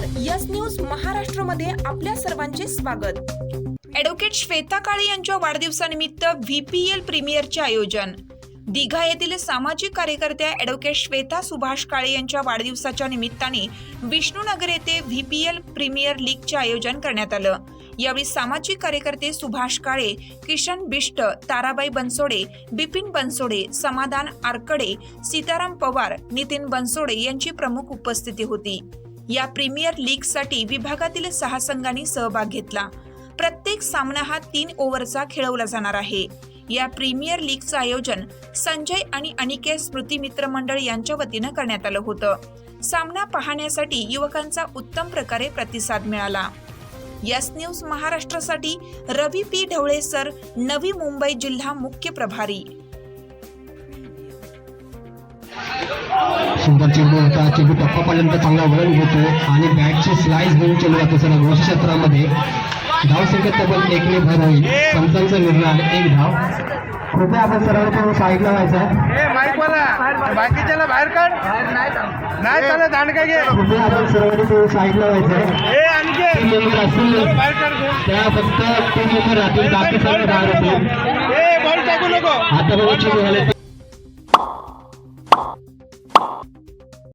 Yes news महाराष्ट्रामध्ये आपल्या सर्वांचे स्वागत. ॲडव्होकेट श्वेता काळे यांच्या वाढदिवसानिमित्त व्हीपीएल प्रीमियरचे आयोजन. दिघा येथील सामाजिक कार्यकर्त्या ॲडव्होकेट श्वेता सुभाष काळे यांच्या वाढदिवसाच्या निमित्ताने विष्णूनगर येथे व्हीपीएल प्रीमियर लीगचे आयोजन करण्यात आलं. यावेळी सामाजिक कार्यकर्ते सुभाष काळे किशन बिष्ट ताराबाई बनसोडे बिपिन बनसोडे समाधान आरकडे सीताराम पवार नितीन बनसोडे यांची प्रमुख उपस्थिती होती. या प्रीमियर लीगसाठी विभागातील सहा संघांनी सहभाग घेतला. प्रत्येक सामना हा तीन ओव्हरचा खेळवला जाणार आहे. या प्रीमियर लीगचं आयोजन संजय आणि अनिकेत स्मृती मित्र मंडळ यांच्या वतीनं करण्यात आलं होतं. सामना पाहण्यासाठी युवकांचा उत्तम प्रकारे प्रतिसाद मिळाला. यस न्यूज महाराष्ट्रासाठी रवी पी ढवळे सर नवी मुंबई जिल्हा मुख्य प्रभारी. सुंदर चेंडू होता चेंडू टप्पापर्यंत चांगला वळण घेतो आणि बॅटची स्लाइस घेऊन चेंडू जातो सर गोष्ट क्षेत्रामध्ये. धाव संख्या तब्बल एकने भर होईल. पंचांचा निर्णय एक धाव. कृपया आपण सरळ साईडला व्हायचा बाकीच्याला बाहेर काढ. नाही चालत दांडका घे. कृपया आपण साईडला व्हायचं तीन. त्या फक्त तीन मेंबर राहतील. बाकी सर्व बाहेर आता बघा चेंडू झाले.